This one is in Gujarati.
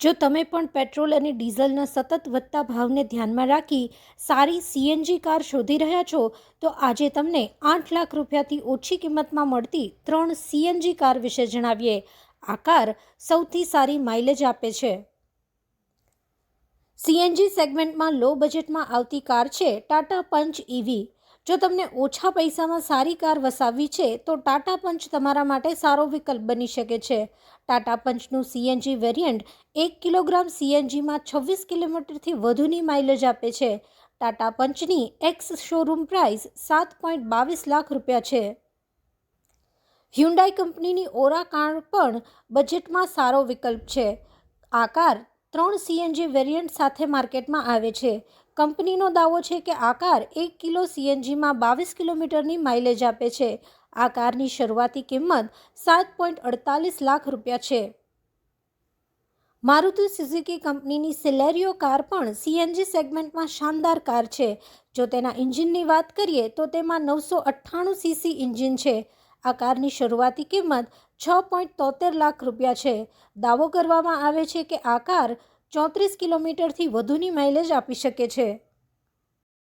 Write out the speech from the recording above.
જો તમે પણ પેટ્રોલ અને ડીઝલના સતત વધતા ભાવને ધ્યાનમાં રાખી સારી સીએનજી કાર શોધી રહ્યા છો, તો આજે તમને આઠ લાખ રૂપિયાથી ઓછી કિંમતમાં મળતી ત્રણ સીએનજી કાર વિશે જણાવીએ. આ કાર સૌથી સારી માઇલેજ આપે છે. સીએનજી સેગમેન્ટમાં લો બજેટમાં આવતી કાર છે ટાટા પંચ ઇવી જો તમને ઓછા પૈસામાં સારી કાર વસાવવી છે, તો ટાટા પંચ તમારા માટે સારો વિકલ્પ બની શકે છે. ટાટા પંચનું સીએનજી વેરિયન્ટ એક કિલોગ્રામ સીએનજીમાં છવ્વીસ કિલોમીટરથી વધુની માઇલેજ આપે છે. ટાટા પંચની એક્સ શોરૂમ પ્રાઇસ સાત પોઈન્ટ બાવીસ લાખ રૂપિયા છે. હ્યુન્ડાઈ કંપનીની ઓરા કાર પણ બજેટમાં સારો વિકલ્પ છે. આ કાર ત્રણ સીએનજી વેરિયન્ટ સાથે માર્કેટમાં આવે છે. કંપનીનો દાવો છે કે આ કાર એક કિલો સીએનજીમાં બાવીસ કિલોમીટરની માઇલેજ આપે છે. આ કારની શરૂઆતી કિંમત સાત પોઈન્ટ અડતાલીસ લાખ રૂપિયા છે. મારુતિ સુઝુકી કંપનીની સિલેરિયો કાર પણ સીએનજી સેગમેન્ટમાં શાનદાર કાર છે. જો તેના ઇન્જિનની વાત કરીએ તો તેમાં નવસો અઠ્ઠાણું સીસી ઇન્જિન છે. આ કારની શરૂઆતી કિંમત છ પોઈન્ટ તોતેર લાખ રૂપિયા છે. દાવો કરવામાં આવે છે કે આ કાર ચોત્રીસ કિલોમીટરથી વધુની માઇલેજ આપી શકે છે.